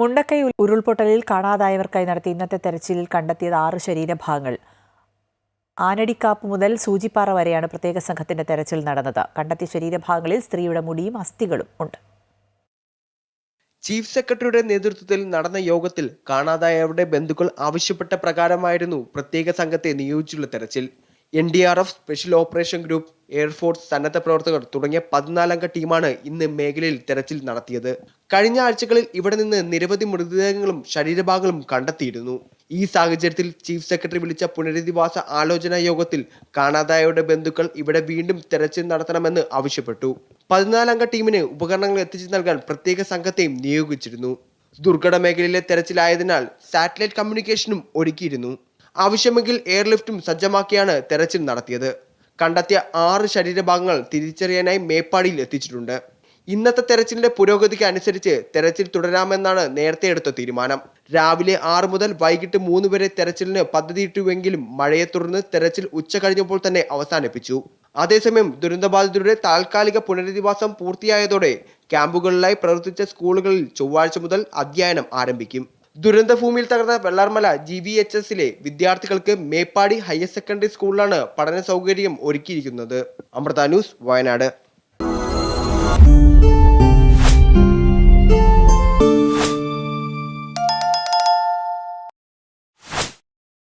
മുണ്ടക്കൈ ഉരുൾപൊട്ടലിൽ കാണാതായവർക്കായി നടത്തിയ ഇന്നത്തെ തെരച്ചിലിൽ കണ്ടെത്തിയത് ആറ് ശരീരഭാഗങ്ങൾ. ആനടിക്കാപ്പ് മുതൽ സൂചിപ്പാറ വരെയാണ് പ്രത്യേക സംഘത്തിന്റെ തെരച്ചിൽ നടന്നത്. കണ്ടെത്തിയ ശരീരഭാഗങ്ങളിൽ സ്ത്രീയുടെ മുടിയും അസ്ഥികളും ഉണ്ട്. ചീഫ് സെക്രട്ടറിയുടെ നേതൃത്വത്തിൽ നടന്ന യോഗത്തിൽ കാണാതായവരുടെ ബന്ധുക്കൾ ആവശ്യപ്പെട്ട പ്രകാരമായിരുന്നു പ്രത്യേക സംഘത്തെ നിയോഗിച്ചുള്ള തെരച്ചിൽ. N D R F special operation group air force സന്നദ്ധ പ്രവർത്തകർ തുടങ്ങിയ പതിനാലംഗ ടീമാണ് ഇന്ന് മേഖലയിൽ തെരച്ചിൽ നടത്തിയത്. കഴിഞ്ഞ ആഴ്ചകളിൽ ഇവിടെ നിന്ന് നിരവധി മൃതദേഹങ്ങളും ശരീരഭാഗങ്ങളും കണ്ടെത്തിയിരുന്നു. ഈ സാഹചര്യത്തിൽ ചീഫ് സെക്രട്ടറി വിളിച്ച പുനരധിവാസ ആലോചനാ യോഗത്തിൽ കാണാതായവരുടെ ബന്ധുക്കൾ ഇവിടെ വീണ്ടും തെരച്ചിൽ നടത്തണമെന്ന് ആവശ്യപ്പെട്ടു. പതിനാലംഗ ടീമിന് ഉപകരണങ്ങൾ എത്തിച്ചു നൽകാൻ പ്രത്യേക സംഘത്തെയും നിയോഗിച്ചിരുന്നു. ദുർഘട മേഖലയിലെ തെരച്ചിലായതിനാൽ സാറ്റലൈറ്റ് കമ്മ്യൂണിക്കേഷനും ഒരുക്കിയിരുന്നു. ആവശ്യമെങ്കിൽ എയർലിഫ്റ്റും സജ്ജമാക്കിയാണ് തെരച്ചിൽ നടത്തിയത്. കണ്ടെത്തിയ ആറ് ശരീരഭാഗങ്ങൾ തിരിച്ചറിയാനായി മേപ്പാടിയിൽ എത്തിച്ചിട്ടുണ്ട്. ഇന്നത്തെ തെരച്ചിലിന്റെ പുരോഗതിക്ക് അനുസരിച്ച് തെരച്ചിൽ തുടരാമെന്നാണ് നേരത്തെ എടുത്ത തീരുമാനം. രാവിലെ ആറ് മുതൽ വൈകിട്ട് മൂന്ന് വരെ തെരച്ചിലിന് പദ്ധതിയിട്ടുവെങ്കിലും മഴയെ തുടർന്ന് തെരച്ചിൽ ഉച്ച കഴിഞ്ഞപ്പോൾ തന്നെ അവസാനിപ്പിച്ചു. അതേസമയം ദുരന്തബാധിതരുടെ താൽക്കാലിക പുനരധിവാസം പൂർത്തിയായതോടെ ക്യാമ്പുകളിലായി പ്രവർത്തിച്ച സ്കൂളുകളിൽ ചൊവ്വാഴ്ച മുതൽ അധ്യയനം ആരംഭിക്കും. ദുരന്തഭൂമിയിൽ തകർന്ന വെള്ളാർമല ജി വി എച്ച് എസിലെ വിദ്യാർത്ഥികൾക്ക് മേപ്പാടി ഹയർ സെക്കൻഡറി സ്കൂളിലാണ് പഠന സൗകര്യം ഒരുക്കിയിരിക്കുന്നത്. അമൃത ന്യൂസ് വയനാട്.